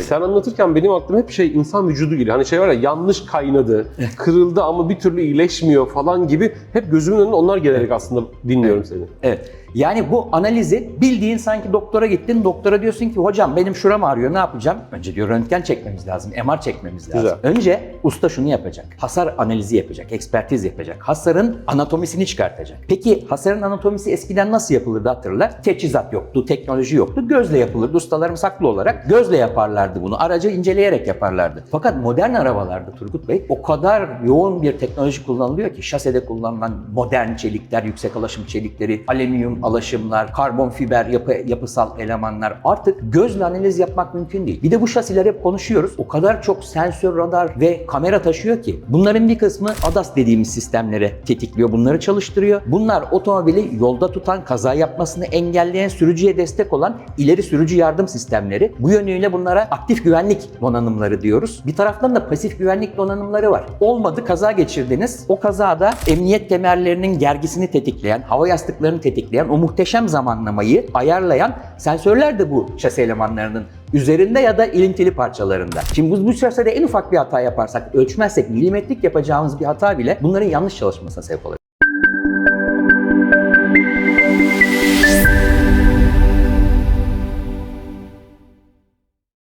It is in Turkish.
Sen anlatırken benim aklıma hep şey insan vücudu geliyor. Hani şey var ya yanlış kaynadı, kırıldı ama bir türlü iyileşmiyor falan gibi hep gözümün önüne onlar gelerek aslında dinliyorum seni. Evet. Yani bu analizi bildiğin sanki doktora gittin. Doktora diyorsun ki hocam benim şuram ağrıyor ne yapacağım? Önce diyor röntgen çekmemiz lazım. MR çekmemiz lazım. Güzel. Önce usta şunu yapacak. Hasar analizi yapacak. Ekspertiz yapacak. Hasarın anatomisini çıkartacak. Peki hasarın anatomisi eskiden nasıl yapılırdı hatırla? Teçhizat yoktu, teknoloji yoktu. Gözle yapılırdı. Ustalarımız haklı olarak gözle yaparlardı bunu. Aracı inceleyerek yaparlardı. Fakat modern arabalarda Turgut Bey o kadar yoğun bir teknoloji kullanılıyor ki şasede kullanılan modern çelikler, yüksek alaşım çelikleri, alüminyum alaşımlar, karbon fiber yapı, yapısal elemanlar artık gözle analiz yapmak mümkün değil. Bir de bu şasiler hep konuşuyoruz. O kadar çok sensör, radar ve kamera taşıyor ki bunların bir kısmı ADAS dediğimiz sistemlere tetikliyor. Bunları çalıştırıyor. Bunlar otomobili yolda tutan, kaza yapmasını engelleyen, sürücüye destek olan ileri sürücü yardım sistemleri. Bu yönüyle bunlara aktif güvenlik donanımları diyoruz. Bir taraftan da pasif güvenlik donanımları var. Olmadı kaza geçirdiniz. O kazada emniyet kemerlerinin gergisini tetikleyen, hava yastıklarını tetikleyen, o muhteşem zamanlamayı ayarlayan sensörler de bu şasi elemanlarının üzerinde ya da ilintili parçalarında. Şimdi biz bu şasede en ufak bir hata yaparsak, ölçmezsek, milimetrik yapacağımız bir hata bile bunların yanlış çalışmasına sebep olabilir.